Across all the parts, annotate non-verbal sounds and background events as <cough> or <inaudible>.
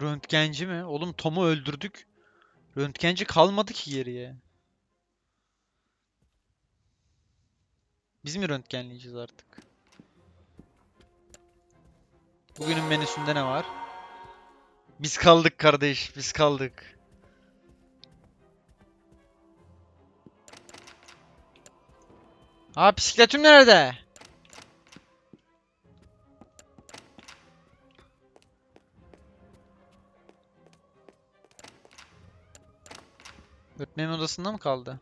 Röntgenci mi? Oğlum Tom'u öldürdük. Röntgenci kalmadı ki geriye. Biz mi röntgenleyeceğiz artık? Bugünün menüsünde ne var? Biz kaldık kardeş, biz kaldık. Aa bisikletim nerede? Öğretmenin odasında mı kaldı?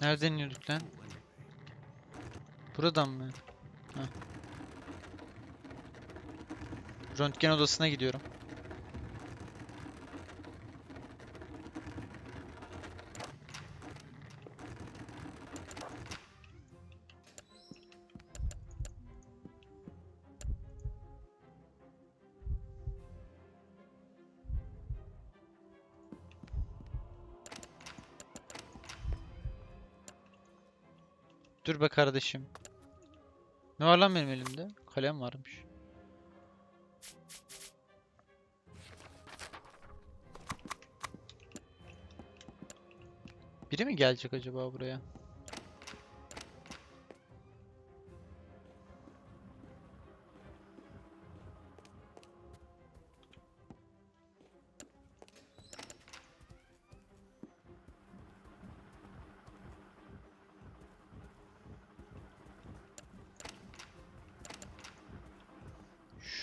Nereden iniyorduk lan? Buradan mı? Heh. Röntgen odasına gidiyorum. Dur be kardeşim. Ne var lan benim elimde? Kalem varmış. Biri mi gelecek acaba buraya?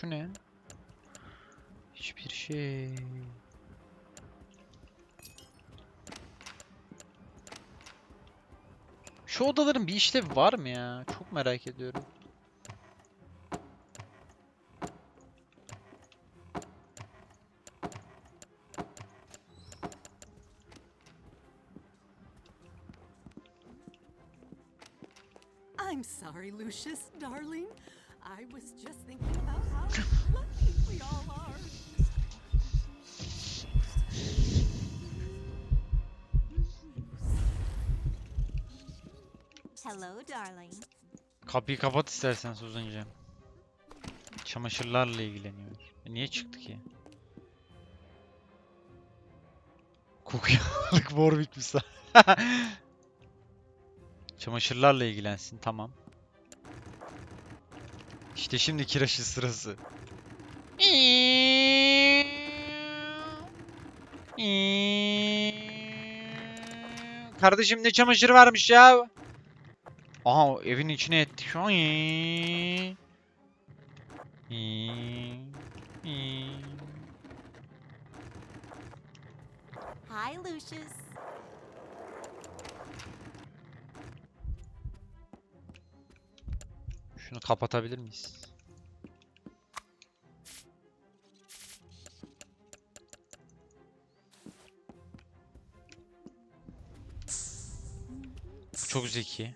Şu ne? Hiçbir şey. Şu odaların bir işlevi var mı ya? Çok merak ediyorum. I'm sorry, Lucius, darling. I was just thinking about Kapıyı kapat istersen Suzancığım. Çamaşırlarla ilgileniyor. E niye çıktı ki? Kokuyu <laughs> aldık Warwick misal. <laughs> Çamaşırlarla ilgilensin tamam. İşte şimdi kireçin sırası. Kardeşim ne çamaşır varmış ya? Aha evin içine ettik şu an. Hi, Lucius. Şunu kapatabilir miyiz? Çok zeki.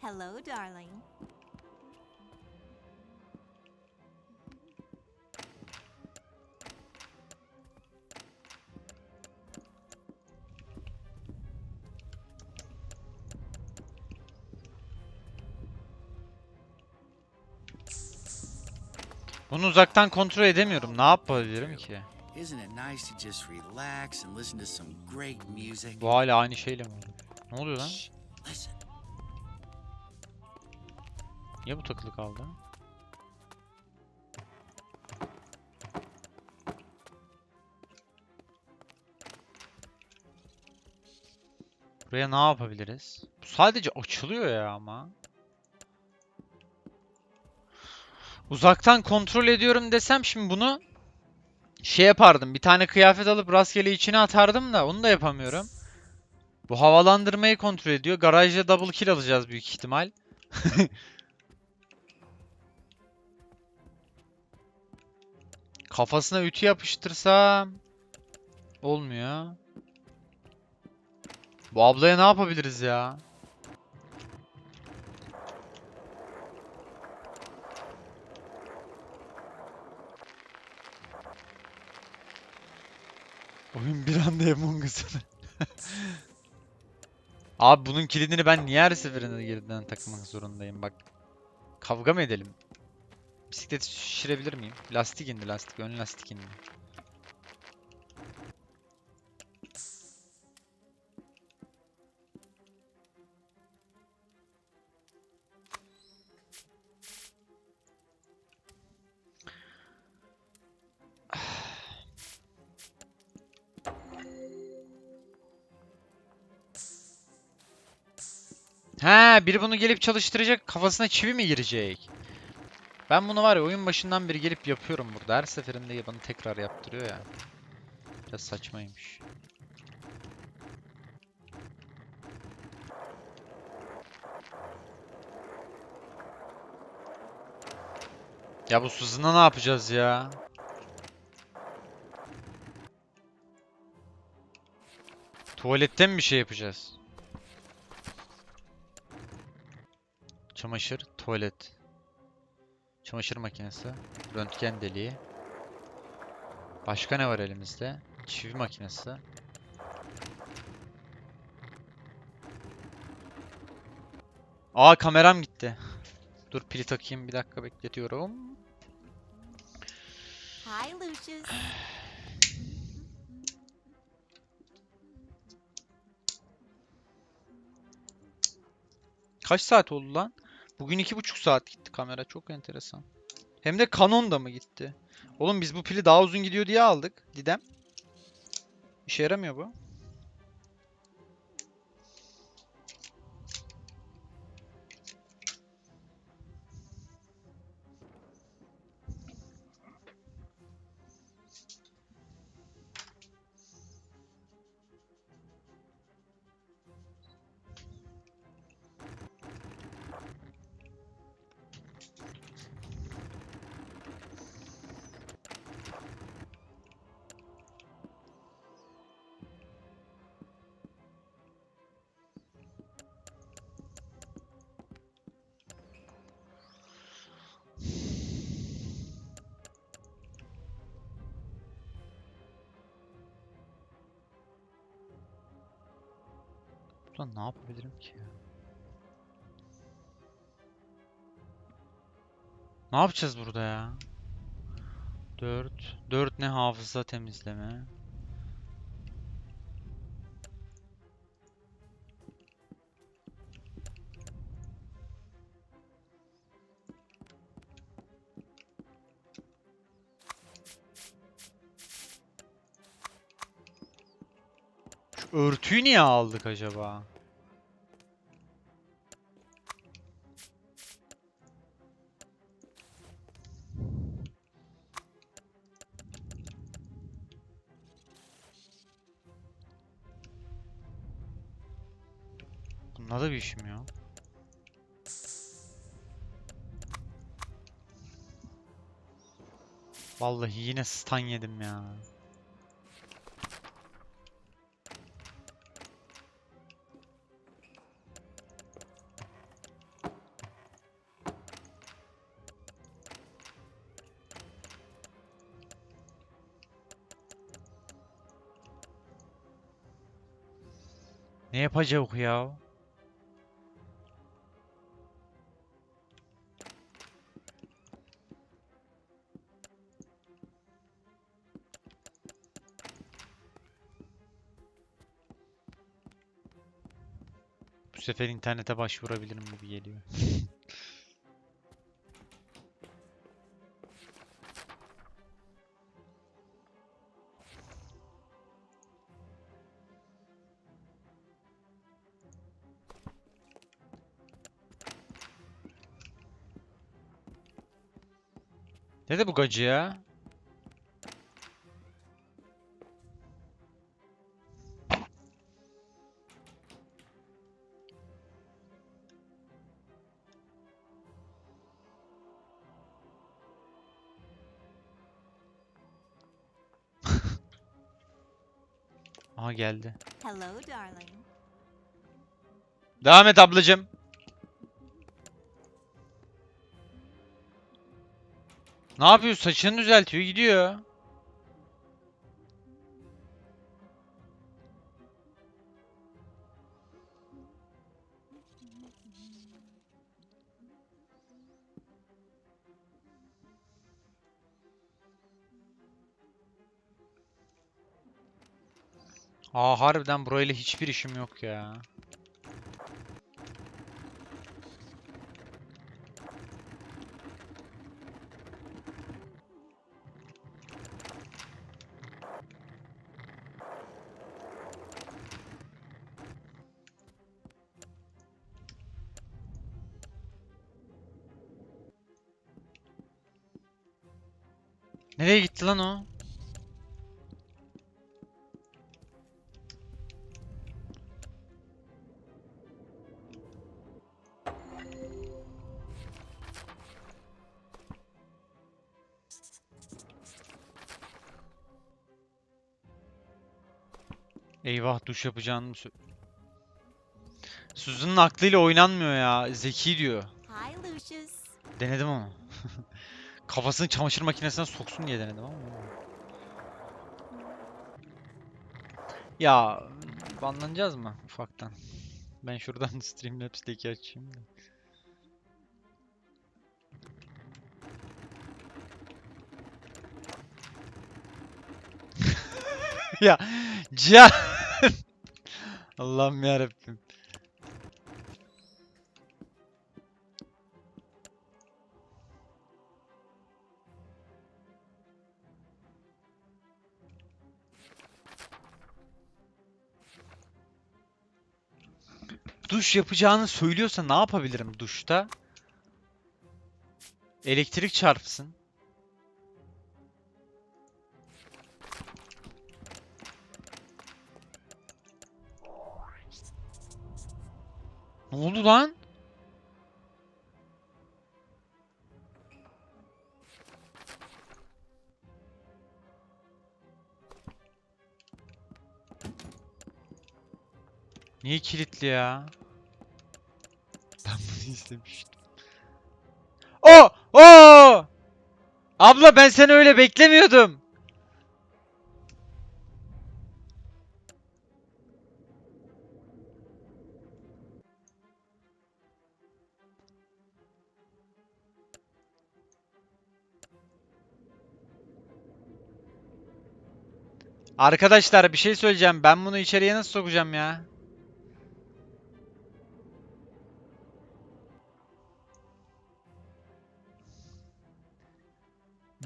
Hello, darling. Bunu uzaktan kontrol edemiyorum. Ne yapabilirim ki? Bu hala aynı şeyle mi oluyor? Ne oluyor lan? Niye bu takılı kaldı? Buraya ne yapabiliriz? Bu sadece açılıyor ya ama. Uzaktan kontrol ediyorum desem şimdi bunu şey yapardım. Bir tane kıyafet alıp rastgele içine atardım da onu da yapamıyorum. Bu havalandırmayı kontrol ediyor. Garajda double kill alacağız büyük ihtimal. <laughs> Kafasına ütü yapıştırsam olmuyor. Bu ablaya ne yapabiliriz ya? Oyun bir anda Among Us'ına. <laughs> Abi bunun kilidini ben niye her seferinde geriden takmak zorundayım bak. Kavga mı edelim? Bisiklet şişirebilir miyim? Lastik indi lastik. Ön lastik indi. He, biri bunu gelip çalıştıracak. Kafasına çivi mi girecek? Ben bunu var ya oyun başından beri gelip yapıyorum burada. Her seferinde bana tekrar yaptırıyor ya. Biraz saçmaymış. Ya bu Suzan'a ne yapacağız ya? Tuvaletten bir şey yapacağız? Çamaşır, tuvalet. Çamaşır makinesi, röntgen deliği. Başka ne var elimizde? Çivi makinesi. Aa kameram gitti. Dur pili takayım bir dakika bekletiyorum. Hi, Lucius. Kaç saat oldu lan? Bugün iki buçuk saat gitti kamera. Çok enteresan. Hem de Canon da mı gitti? Oğlum biz bu pili daha uzun gidiyor diye aldık. Didem. İşe yaramıyor bu. Ulan ne yapabilirim ki? Ne yapacağız burada ya? 4 4 ne hafıza temizleme? Örtüyü niye aldık acaba? Bunda da bir işim yok. Vallahi yine stun yedim ya. Ne yapacak ya? Bu sefer internete başvurabilirim gibi geliyor. <laughs> Nerede bu gacı ya? <laughs> Aha geldi. Hello darling. Devam et ablacım. Ne yapıyor? Saçını düzeltiyor, gidiyor. Aa harbiden burayla hiçbir işim yok ya. Nereye gitti lan o? Eyvah duş yapacağını mı Susan'ın aklıyla oynanmıyor ya. Zeki diyor. Denedim onu. Kafasını çamaşır makinesine soksun diye denedim ama. Ya banlanacağız mı ufaktan? Ben şuradan <laughs> Streamlabs'teki açayım da. <laughs> ya Cihan <laughs> Allah'ım yarabbim. Duş yapacağını söylüyorsa ne yapabilirim duşta? Elektrik çarpsın. Ne oldu lan? Niye kilitli ya? İstemiştim. O! O! Abla ben seni öyle beklemiyordum. Arkadaşlar bir şey söyleyeceğim. Ben bunu içeriye nasıl sokacağım ya?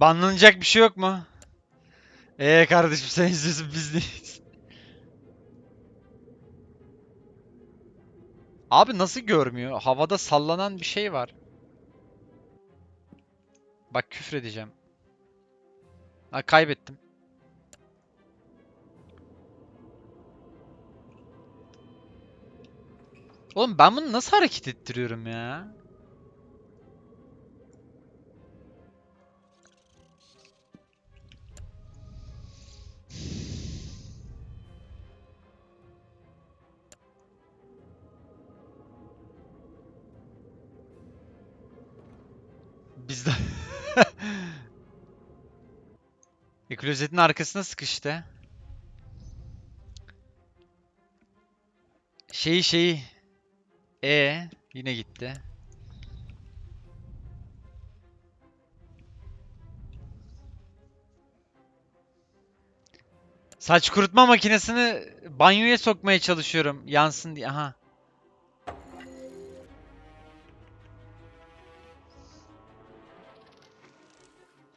Banlanacak bir şey yok mu? Ee kardeşim sen izliyorsun biz değiliz. Abi nasıl görmüyor? Havada sallanan bir şey var. Bak küfredeceğim. Ha kaybettim. Oğlum ben bunu nasıl hareket ettiriyorum ya? Klozetin arkasına sıkıştı. Şeyi şeyi. E yine gitti. Saç kurutma makinesini banyoya sokmaya çalışıyorum yansın diye. Aha.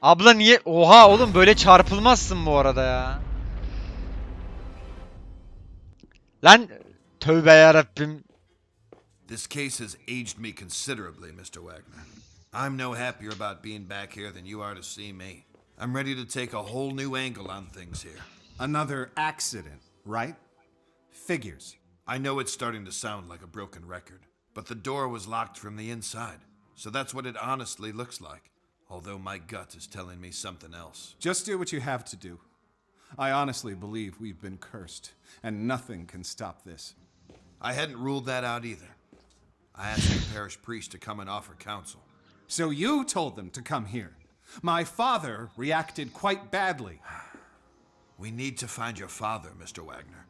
Abla niye? Oha oğlum böyle çarpılmazsın bu arada ya. Lan tövbe yarabbim. This case has aged me considerably, Mr. Wagner. I'm no happier about being back here than you are to see me. I'm ready to take a whole new angle on things here. Another accident, right? Figures. I know it's starting to sound like a broken record, but the door was locked from the inside, so that's what it honestly looks like. Although my gut is telling me something else. Just do what you have to do. I honestly believe we've been cursed, and nothing can stop this. I hadn't ruled that out either. I asked the parish priest to come and offer counsel. So you told them to come here. My father reacted quite badly. <sighs> We need to find your father, Mr. Wagner.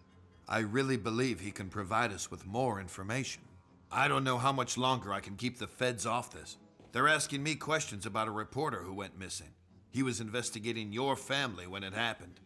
I really believe he can provide us with more information. I don't know how much longer I can keep the feds off this. They're asking me questions about a reporter who went missing. He was investigating your family when it happened.